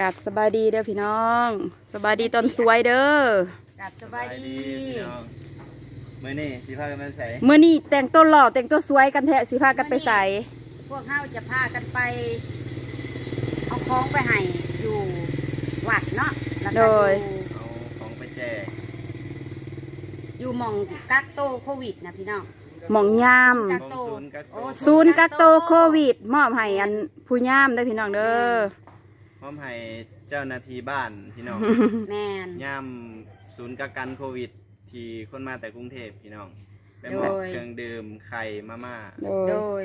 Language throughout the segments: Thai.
กับสบายดีเด้อพี่น้อง สบายดีตอนสวยเด้อกับสบายดีพี่น้องมื่อนี่สิพากันมาใส่เมื่อนี้แต่งตัวหล่อแต่งตัวสวยกันแท้สิพากันไปใส่พวกเขาจะพากันไป เอาของไปให้อยู่วัดเนาะแล้วก็อยู่เอาของไปแจกอยู่หมองกักโตวโควิดนะพี่น้อง หมองยาม กักโตวศูนย์กักโอ้ตัวศูนย์กักโตวโควิด มอบให้อันผู้ยามเด้อพี่น้องเด้อพร้ อมให้เจ้าหน้าที่บ้านพี่น้อง แมน ย่ามศูนย์กักกันโควิด ที่คนมาแต่กรุงเทพพี่น้องเป็นโดมอบยเครื่องดื่มไข่มาม่าโดโดยย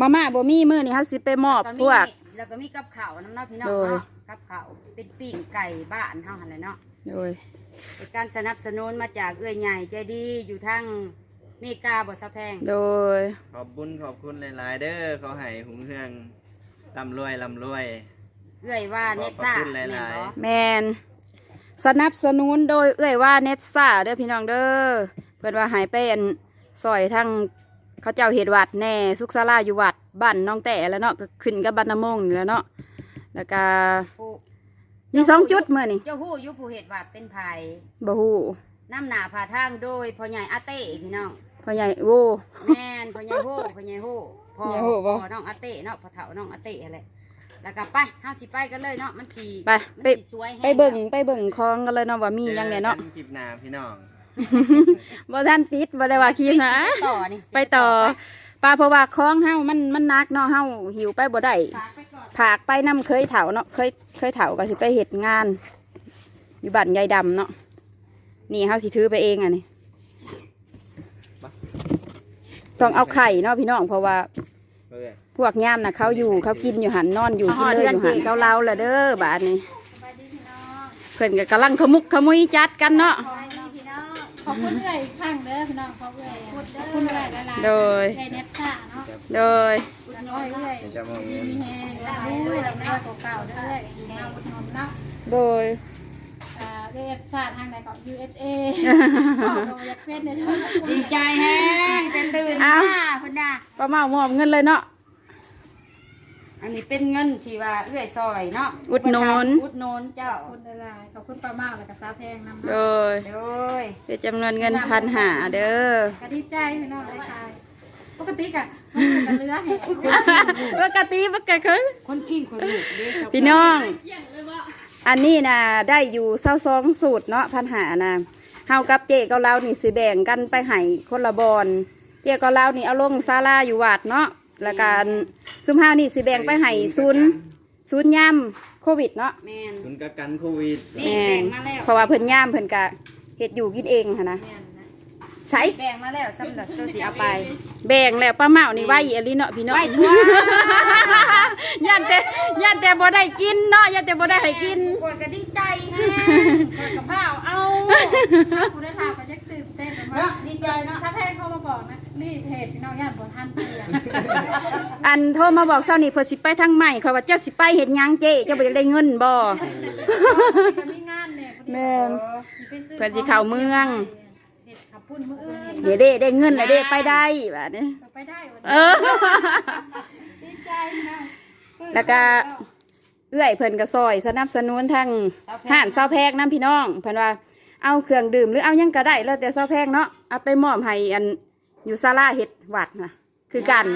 มาม่าบ่มีมื้อนี้เฮาสิไปมอบแล้วพวก แล้วก็มีกับข้าวน้ำเนาะพี่น้องโดย เนาะกับข้าวเป็นปิ้งไก่บ้านเฮาหั่นแหละเนาะโดย เป็นการสนับสนุนมาจากเอื้อยใหญ่ใจดีอยู่ทางเมกาบ่สะแพงโดย ขอบบุญขอบคุณหลาย ๆ เด้อเขาให้หุงเฮืองร่ำรวยร่ำรวย เอื้อยว่าเน็ตซ่าขอบคุณหแม่นลายบ่ๆแมนสนับสนุนโดยเอื้อยว่าเน็ตซ่าเด้อพี่น้องเด้อเพิ่นว่าใหายไปอันซอยทั้งเขาเจ้าเฮ็ดวัดแน่สุขศาลาอยู่วัดบ้านน้องแต่แล้วเนาะก็ขึ้นกับบ้านน้ำมงนี่แหล้วเนาะแล้วก็ผู้มีสองจุดมื้อนี่เจ้าฮู้อยุผู้เหตุวัดเป็นไผบ่ฮู้น้ำหนาผ่าทางโดยพ่อใหญ่อาเต้พี่น้อง พ่อใหญ่โว้ แม่นพ่อใหญ่โฮพ่อใหญ่โฮพ่อใหญ่โฮ่บ่ พ่อน้องอาเต้เนาะพ่อเฒ่าน้องอาเต้อะไร แล้วก็ไปเฮาสิไปกันเลยเนาะมันสิไปมันไปสิสวยแฮไปเบิ่งไปเบิ่งคลองกันเลยเนาะว่ามีหยังแหน่เนาะจอกัคลิปหน้าพี่น้อง บ่ทันปิดบ่ได้ว่าคีนะไปต่อนี่ไปต่อปลาเพราะว่าคลองเฮามันมันหนักเนาะเฮาหิวไปบ่ได้ฝากไปก่อน ผากไปน้ำเคยเถาเนาะเคยเคยเถาก็สิไปเห็ดงาน อยู่บ้านยายดำเนาะนี่เฮาสิถือไปเองอะนี่ต้องเอาไข่เนาะพี่น้องเพราะว่าเพื่อพวกย่ามน่ะเขาอยู่เขากินอยู่หันนอนอยู่กินเลยอยู่หันเขาเล่าละเด้อบาดนี้เพิ่นก็กำลังขมุกขมุยจัดกันเนาะขอบคุณเอื่อยอีกครั้งเด้อพี่น้องขอบคุณขอบคุณเอื่อยหลายๆโดยใจเน็ตซ่าเนาะโดยน้อยเอื่อยจะมองมีเงินแฮงแล้วเรื่อยๆแล้วเก่าๆเรื่อยๆมาอุดหนุนเนาะโดยอ่าเรียกซ่าทางไหนก็ USA ขอบคุณอยากเป็นในเด้อดีใจแฮงเป็นตื่น เอ้า มาเพิ่นน่ะ ป้าเมามอบเงินเลยเนาะ อันนี้เป็นเงินที่ว่าเอื้อยซอยเนาะอุดหนุน อุดหนุนเจ้าขอบคุณหลายๆขอบคุณป้าเมาแล้วก็สาวแพงนำโดยโดยเป็นจำนวนเงินพันหาเด้อก็ดีใจพี่น้องเลยค่ะปกติกะมันเป็นเรือแห่ปกติปกติคนขิงคนลูกเด้สาวพี่น้องเกี่ยงเลยว่าอันนี้นะได้อยู่เศร้าซองสูตรเนาะพันหานะเฮากับเจกับเรานี่สิแบ่งกันไปให้คนละบอน เจกับเรานี่เอาลงศาลาอยู่วัดเนาะแล้วการซุมเฮานี่สิแบ่งไปให้ศูนย์ศูนย์ย่ำโควิดเนาะแม่นศูนย์กักกันโควิดนี่แบ่งมาแล้วเพราะว่าเพิ่นย่ำเพิ่นกะเฮ็ดอยู่กินเองค่ะนะใช้แบ่งมาแล้วสำหรับตัวสิเอาไป แบ่งแล้วป้าเมานี่ไว้อหลีเนาะพี่เนาะไว้ตัวยันแต่ยันแต่บ่ได้กินเนาะยันแต่บ่ได้ให้กินกดก็ดีใจแฮงกดกับข้าวเอาคุณได้ทานไปยักตื่น เต้นมาเนาะดีใจเนาะสาวแพงเข้ามาบอกนะรีบเพจพี่น้องญาติบ่ทันเสียงอันโทรมาบอกเช้านี่เพิ่นสิไปทางใหม่เขาว่าเจ้าสิไปเฮ็ดหยังเจ๊เจ้าบ่อยากได้เงินบ่ จะมีงานเนี่ยแม่นสิไปซื้อเพิ่นสิเข้าเมือง เห็ดขับปุ้นมืออื่นเดี๋ยวเด้ได้เงินแล้วเด้ไปได้แบบนี้ไปได้วันเอนี้อ ดีใจนะแล้วก็ เอื้อยเพิ่นก็ซอยสนับสนุนทางห้านเซาแพกน้ำพี่น้องเพิ่นว่า เอาเครื่องดื่มหรือเอาหยังก็ได้แล้วแต่เซาแพกเนาะเอาไปมอบให้อันอยู่ศาลาเฮ็ดวัดนะคือกัน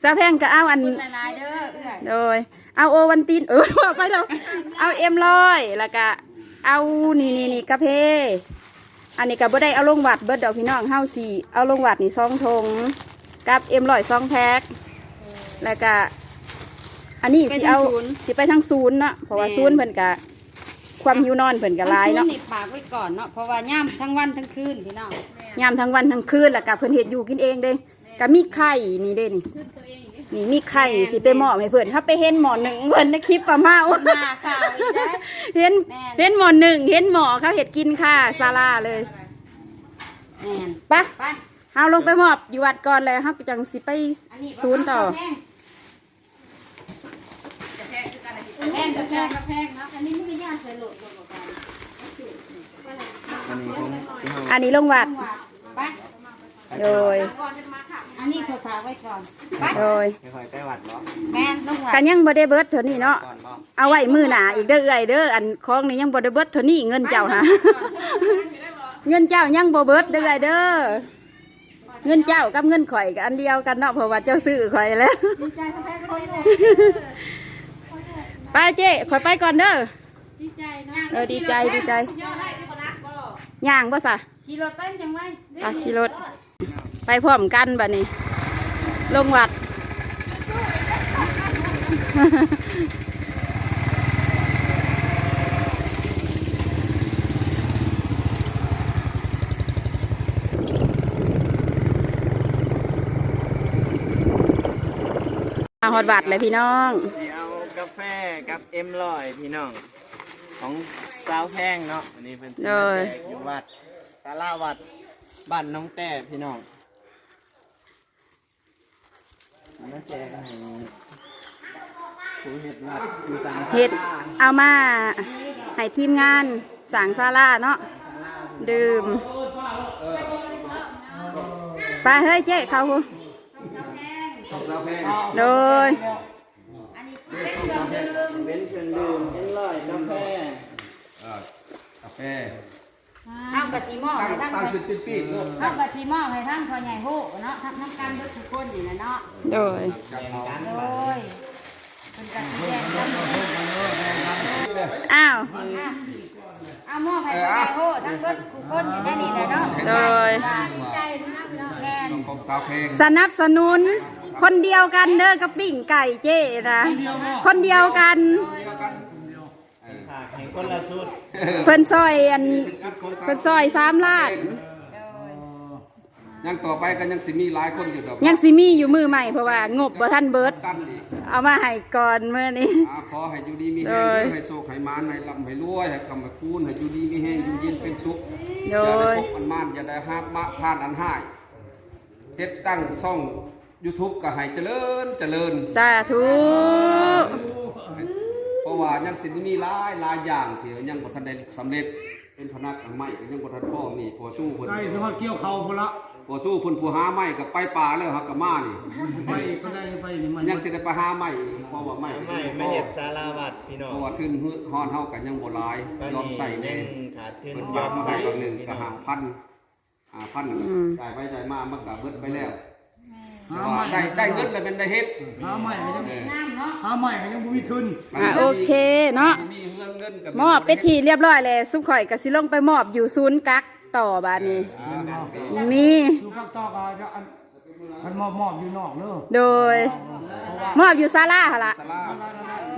เซาแพงก็เอาอันหลายๆเด้อเอื้อยโดย เอาโอวันตินเออว่าไปแล้วเอาเอ็มร้อยแล้วก็เอานี่นี่นี่กาเพอันนี้ก็บ่ได้เอาลงวัดเบิดดอกพี่น้องเฮาสีเอาลงวัดนี่ซองทงกับเอ็มร้อยซองแพ็คแล้วก็ อันนี้สิเอาสิไปทางศูนย์เนาะเพราะว่าศูนย์เพิ่นก็ความหิวนอนเพิ่นก็หลายเนาะทั้งคืนี่ฝากไว้ก่อนเนาะเพราะว่าย่ำทั้งวันทั้งคืนพี่น้องยามทั้งวันทั้งคืนแล้วก็เพิ่นเฮ็ดอยู่กินเองเด้ก็มีไข่นี่เด้นี่นี่มีไข่สิไปหม้อให้เพิ่นถ้าไปเห็นหม้อหนึ่งเพิ่นในคลิปปะเมาหน้าข่าวอีกแล้ว เห็นแม่น เห็นหมอหนึ่งเห็นหมอเขาเห็ดกินค่ะซาลาเลยแม่นไปะไปเอาลงไปหมอบอยู่วัดก่อนเลยเขาก็จังสิไปอันนี้ศูนย์ต่อแพงจะแพง แพงกับแพงนะอันนี้ไม่มีญาติเคยโหลดโหลดกันอันนี้ของที่เฮาอันนี้ลงวัดไปโดยอันนี้ขอฝากไว้ก่อนไปโดยไม่ค่อยไปวัดบ่แม่นลงวัดกันยังบ่ได้เบิดเท่านี้เนาะก่อนบ่เอาไว้มือหนาอีกเด้อเอ้ยเด้ออันของนี่ยังบ่ได้เบิดเท่านี้เงินเจ้าฮะเงินเจ้ายังบ่เบิดเด้อเอ้ยเด้อเงินเจ้ากับเงินข่อยก็อันเดียวกันเนาะเพราะว่าเจ้าซื้อข่อยแล้ว ดีใจเขาแพ้คนเลย ไปเจ๊ข่อยไปก่อนเด้อ ดีใจเนาะเออดีใจดีใจยอดได้ที่คนรักบ่ย่างบ่ซะขี่รถไปจังไว้อะขี่รถ ไปพร้อมกันบัดนี้ ลงวัด มาฮอดวัดเลยพี่น้องสิเอากาแฟ กับเอ็มลอยพี่น้อง ของสาวแพงเนาะอันนี้เป็นสิมาแจกอยู่วัดศาลาวัดบ้านน้องแต่พี่น้องมาแจกให้ผู้เฮ็ดวัดอยู่ต่างเฮ็ดเอามาให้ทีมงานสั่งซาลาเนาะดื่มไปเฮ้ยเจ๊เขาโดย เป็นเครื่องดื่มเอ็มลอยกาแฟกาแฟเอากระสีหม้อให้ทั้งตั้งขึ้นเป็นปีกลูกเอากระสีหม้อให้ทั้งพ่อใหญ่โหเนาะทั้งทั้งกันเบิดทุกคนนี่นะเนาะโดยแข่งกันโอ้ยเป็นกระสีแดงกันอ้าวเอาหม้อให้พ่อใหญ่โหทั้งเบิดทุกคนอยู่ในนี่แหละเนาะโดย ดีใจนะพี่น้องแม่น ของสาวเพลงสนับสนุน คนเดียวกันเด้อกับปิ้งไก่เจ๊นะ คนเดียวกันฝากให้คนละสุดเพิ่นซอยอันชุดของสาวเพิ่นซอยสามล้านยังต่อไปก็ยังสิมีหลายคนอยู่ดอกยังสิมีอยู่มือใหม่เพราะว่างบบ่ทันเบิด กันอีกเอามาให้ก่อนมื้อนี้ อ่าขอให้อยู่ดีมีแห้งโดยให้โชคให้มานให้ร่ำให้รวยให้คำให้คูณให้อยู่ดีมีแห้งอยู่เย็นเป็นสุขโดอย่าได้ยพบอันมานอย่าได้ฮักมะพานอันหายเฮ็ดตั้งช่อง YouTube ก็ให้เจริญเจริญ สาธุ เพราะว่ายังสิมีหลายหลายอย่างที่ยังบ่ทันได้สำเร็จเป็นพนักใหม่ก็ยังบ่ทันพร้อมนี่พอสู้เพิ่นใกล้สมัครเกี่ยวเขาพุ่นละพอสู้เพิ่นผู้หาไม้ก็ไปป่าแล้วฮักก็มานี่ไปก็ได้ไปนี่มันยังสิได้ไปหาไม้อีกเพราะว่าไม้ไม่ไม่เห็ดสาราวัดพี่น้อเพงราะว่าทื่นฮืดฮ้อนเฮาก็ยังบ่หลายตอนยอมนี้ใส่ยัแน่งขาดทุนเพิ่นยยออมมใส่ใส่พี่หนึ่งก็น้องหาพันหาพันจ่ายไปจ่ายมามันก็เบิดไปแล้ว แต่ว่าได้ได้เงินแล้วเป็นได้เฮ็ดหาใหม่ก็ยังเออน้ำเนาะหาใหม่ก็ยังบ่มีทุนอะโอเคเนาะ มีเงินเงินกับมอบไปทีเรียบร้อยเลยซุปข่อยก็สิลงไปมอบอยู่ศูนย์กักต่อบาดนี้มีดูกักตอกอะอันคันมอบมอบอยู่นอกเด้อโดย มอบอยู่ศาลาหั่นล่ะสลา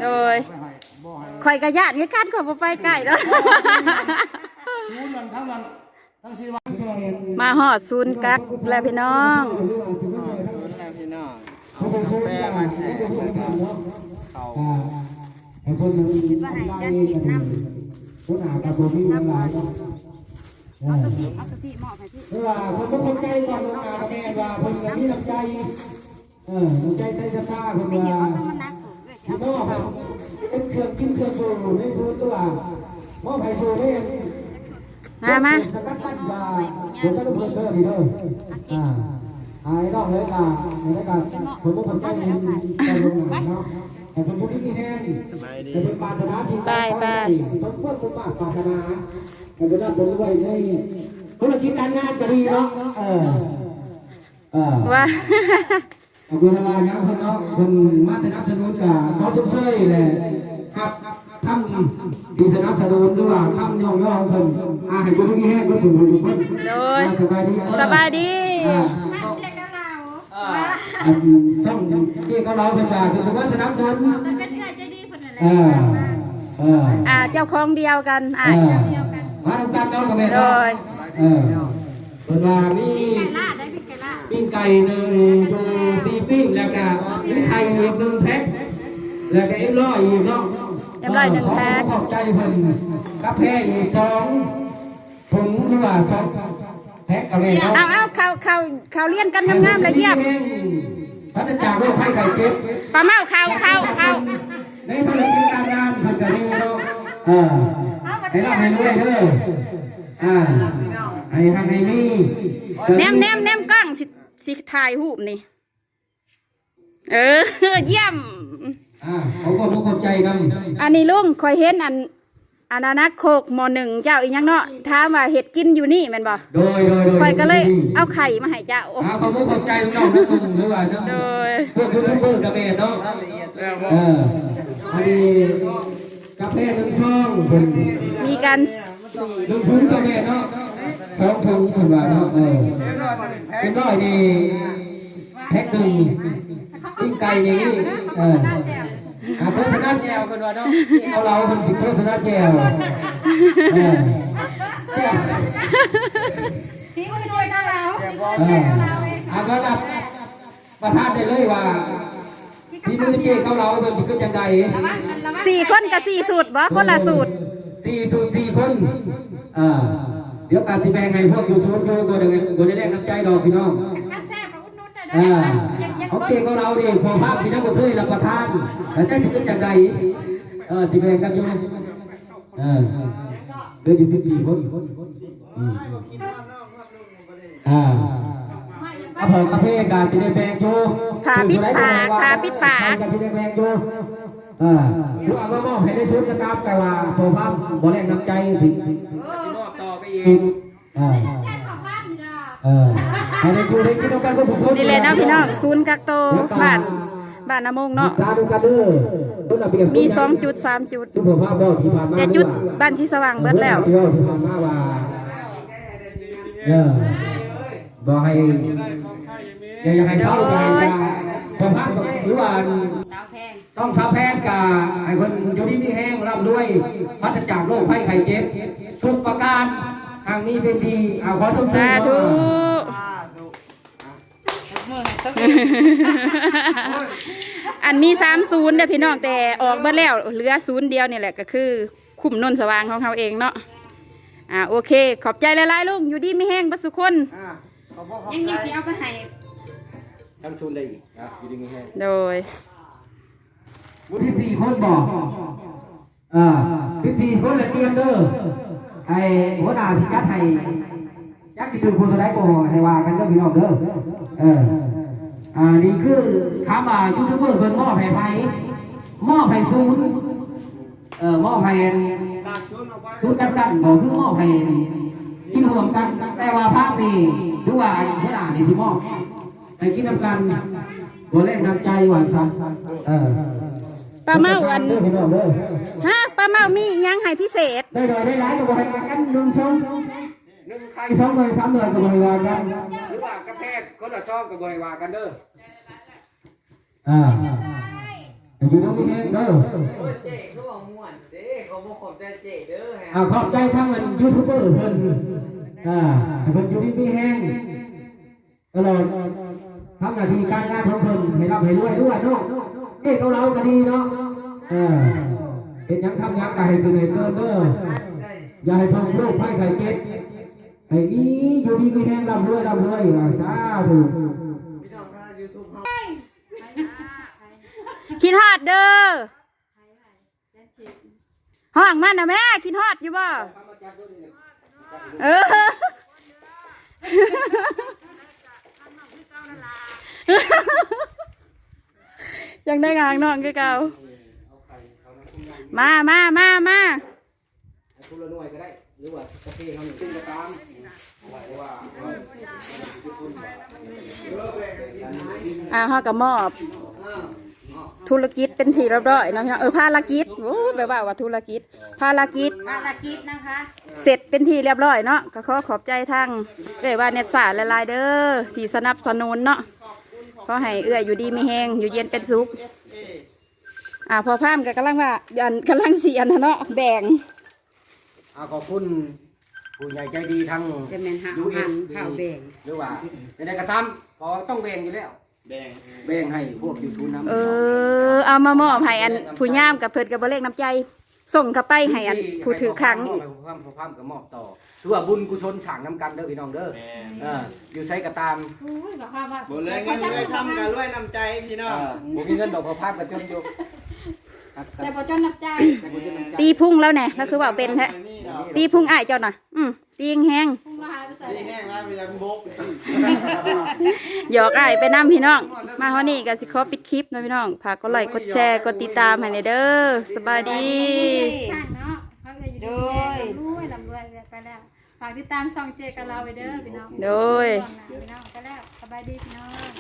โดยไปให้บ่ให้ข่อยก็ญาติคือกันขอยบ่ไปใกล้เนาะ ศูนย์นั้นทั้งนั้นทั้งสี่วัน มาฮอดศูนย์กักแล้วพี่น้องศูนย์แล้วพี่น้ องเอากาแฟมาแจกแล้วก็เขาคิดว่าให้จัดกินน้ำจัดกินน้ำเอากะทิเอากะทิหมอให้พี่วลาคนต้องคนใจก่อนโอกาสแม่ว่าคนจะมีน้ำใจเออน้ำใจใจสภาคนไม่ว่าเดี๋ยวเอาต้องมานักถูกเลยที่พ่อครับเป็นเครื่องกินเครื่องสูในพื้นตัวพ่อไผ่สูได้ยังมามา สกัดตั้งยาผมก็ต้องเพิ่มเติมอีกเลยอ่าหายนอกเลยค่ะในรายการผมก็คนใจในใจลงหนังเนาะแต่ผมพูดที่แห้งสบายดีแต่เป็นปาถนาที่ไปไปสมควรสมบัติปาถนาแต่เป็นรับผลไว้ในธุรกิจการงานก็ดีเนาะเออเออว่าขอบคุณทางานครับเนาะคุณมาสนับสนุนกับเขาทุกเชยเลยครับทำที่สนับสนุนด้วยทำย่องย่องคนอาให้คนที่แห้งก็ถูกทุกคนโดยสบายดีสบายดี อ่าเรียกเราอันต้องที่เขาเราเป็นแบบคือว่าสนับสนุนเป็นที่ไหนใจดีคนนั้นแหละเออเอออ่าเจ้าของเดียวกันเออ่าอมาทำการน้องกับแม่โดยเออเป็นว่ามีไก่ล่าได้พี่ไก่ล่าปิ้งไก่หนึ่งดูซีปิ้งแล้วก็มีไข่อีกหนึ่งแพ็คแล้วก็เอ็มร้อยอีกเนาะเอ็มร้อยหนึ่งแพ็คขอบใจเพิ่นกาแฟอีกสองถุงหรือว่าสอง แพ็คอะไรเนาะเอาเอาเขาเขาเขาเลี้ยนกันงามๆเลยเยี่ยมพัฒจากโรคไข้ไข้เจ็บปลาเมาเขาเขาเขาในธุรกิจการงานเพิ่นก็ดีเนาะเออให้รับให้รวยเด้ออ่าให้หักให้มีแนมแนมแนมกล้องสิสิถ่ายรูปนี่เออเยี่ยมอ่าเขาก็รู้เข้าใจกันอันนี้ลุงคอยเห็นอัน อันนั้นนะโคกหมอหนึ่งเจ้าอีกยังเนาะถามว่าเห็ดกินอยู่นี่แม่นบ่โดยโดยโดยคอยก็เลยเอาไข่มาให้เจ้าอ่าเขารู้เข้าใจน้องๆนะคุณหรือว่าเนาะโดยพวกยูทูบเบอร์กับแม่เนาะเอออันนี้กาแฟหนึ่งช่องเป็นมีการหนึ่งถุงกับแม่เนาะสองถุงถึงว่าเนาะเออเป็นร้อยนี่แพ็คหนึ่งปิ้งไก่อย่างนี้เออ อ่าโฆษณาแจวกันว่าเนาะเอาเราเป็นสิโฆษณาแจวเออแจวชี้มือด้วยนะเราเอออ่าก็รับประทานได้เลยว่าที่มือเจ๊เขาเราเป็นสิขึ้นจังใดสี่คนกับสี่สูตรบ่คนละสูตรสี่สูตรสี่คนอ่าเดี๋ยวการสิแบ่งให้พวกอยู่ศูนย์อยู่ก็ได้ก็ได้แรงน้ำใจดอกพี่น้อง คันแซ่บมาอุดหนุนได้อ่าเจ็ดเจ็ดเขาเก่งของเราดิพอภาพที่นั่งบนเคยรับประทานแล้วจะขึ้นจากใดเออสิแบ่งกันอยู่เออเดือนอยู่สิบสี่คนอืมอ่าอาพอกระเพาะการที่ได้แบ่งอยู่ขาปิดปากขาปิดปากการที่ได้แบ่งอยู่อ่าทุกอันว่ามอบให้ได้ชุดนะครับแต่ว่าพอภาพบ่แรงน้ำใจสิมอบต่อไปอีกอ่าแจ้งของบ้านนี่นะ เออให้ได้อยู่ได้กินน้ำกันก็ผมนี่เลยนะพี่น้องศูนย์กักโตวบ้านบ้านนาโมงเนาะตาดูกันเด้อต้นระเบียบมีสองจุดสามจุดทุกภาพบ่ที่ผ่านมาแต่จุดบ้านที่สว่างเบิดแล้วที่ว่าที่ผ่านมาว่าเออบ่ให้อย่าอย่าให้เศร้าใจจ้าพอพักหรือว่าสาวแพงต้องสาวแพทย์กับไอ้คนอยู่ดีที่แห้งร่ำรวยพัฒจากโรคไข้ไข้เจ็บทุกประการ ทางนี้เป็นดีเอาขอทุกสาธุมือให้ต้องอันมีสามศูนย์เด้อพี่น้องแต่ออกเบิดแล้วเหลือศูนย์เดียวนี่แหละก็คือ คุ้มนนสว่างของเขาเองเนาะอ่าโอเค ขอบใจหลายๆลุงอยู่ดีไม่แห้งบัดสุคนยังยังสิเอาไปให้ทำซูนได้อีกอะอยู่ดีมีแห้งโดยบุที่สี่คนบอกอ่าสิบสี่คนเลยเตรียมเด้อ ไอ้หัวหน้าที่จัดให้ยักษ์ที่ถือคนแสดงก็ให้ว่ากันเด้อพี่น้องเด้อเอออ่านี่คือคำว่ายูทูบเบอร์เพิ่นมอบให้ไผมอบให้ศูนย์เออมอบให้ศูนย์กันกันบอกคือมอบให้กินรวมกันแต่ว่าภาพนี่หรือว่าหัวหน้านี่สิมอบให้กินน้ำกันตัวเลขน้ำใจหวานซันเออป้าเมาอันเด้ อพี่น้องเด้อฮะป้าเมามีอิหยังให้พิเศษ ได้หน่อยได้หลายก็บ่ให้ว่ากันหนึ่งช่องหนึ่งใครสองหน่อยสามหน่อยก็บ่ให้ว่ากันหรือว่ากระแทกคนละช่องกับบริวากันเด้ออ่าอยู่ตรงนี้เองเด้อเจ๊เขาบอกม่วนเด้เขาบอกขอบใจเจ๊เด้อฮะอ่าขอบใจทั้งมันยูทูบเบอร์เพิ่นอ่าให้เพิ่นอยู่ดีมีแห้งตลอดทำหน้าที่การงานของเพิ่นให้รับให้รวยด้วยเนาะเอ้ยเขาเราก็ดีเนาะเออ เฮ็ดหยังทำหยังก็ให้ตัวให้เกินเด้ออย่าให้เพิ่มโรคภัยไข้เจ็บให้มีอยู่ดีมีแห้งร่ำรวยร่ำรวยว่าสาธุพี่น้องถ้ายูทูบเขาคิดฮอดเด้อห้องมันนะแม่คิดฮอดอยู่บ่เออยังได้งานน้องคือเก่า มามามามาทุละหน่วยก็ได้ หรือว่ากระเพาะเขาหนึ่งขึ้นก็ตามเพราะว่าอ่าฮากับมอบ ธุรกิจเป็นทีเรียบร้อยเนาะพี่น้องเออภารกิจโอ้แปลว่าว่าธุรกิจ ภารกิจ ภารกิจนะคะ เสร็จเป็นที่เรียบร้อยเนาะก็ขอขอบใจทางเอ้ยว่าเน็ตสาละลายๆเด้อที่สนับสนุนเนาะขอให้เอื้อยอยู่ดีไม่แห้งอยู่เย็นเป็นสุข อ่าพอพามก็กำลังว่าอันกำลังเสียนนะเนาะแบ่งอ่าขอบคุณผู้ใหญ่ใจดีทั้ง จะแม่นหายูหัเอนข้าวแบ่ง หรือว่าในใดก็ตามพอต้องแบ่งอยู่แล้ว แดงแบ่งให้พวกยูทูบน้ำเออเอามามอบให้อันผู้ย่ามกับเพิ่นกับบ่เลขน้ำใจ ส่งเข้าไปให้อันผู้ถือครั้งมอบให้ผู้พามผู้พามก็มอบต่อถือว่าบุญกุศลสั่งน้ำกันเด้อพี่น้องเด้อแม่เอออยู่ใช้ก็ตามอุ้ยบอกว่าว่าบ่เลยเงินเลยทำกันรวยน้ำใจพี่น้องบุมีเงินดอกพอพามก็จนอยู่ครับ แต่พอจนนับใจแต่บุญจะน้ำใจตีพุ่งแล้วแน่ก็คือว่าเป็นแท้ตีพุ่งอ้ายเจ้าน่ะ อืมตีแห้งพุ่งละหายไปใส่แห้งแล้วมียังบกหยอกอ้ายไปนํพี่น้อง มาเฮานี่ก็สิขอปิดคลิปเนาะพี่น้องฝากกดไลค์กดแชร์กดติดตามให้ในเด้อสบายดีข้างเนาะเขาเลยอยู่ดีลำรวยลำรวยไปแล้วฝากติดตามซองเจกับเราไปเด้อพี่น้องโดยพี่น้องไปแล้วสบายดีพี่น้อง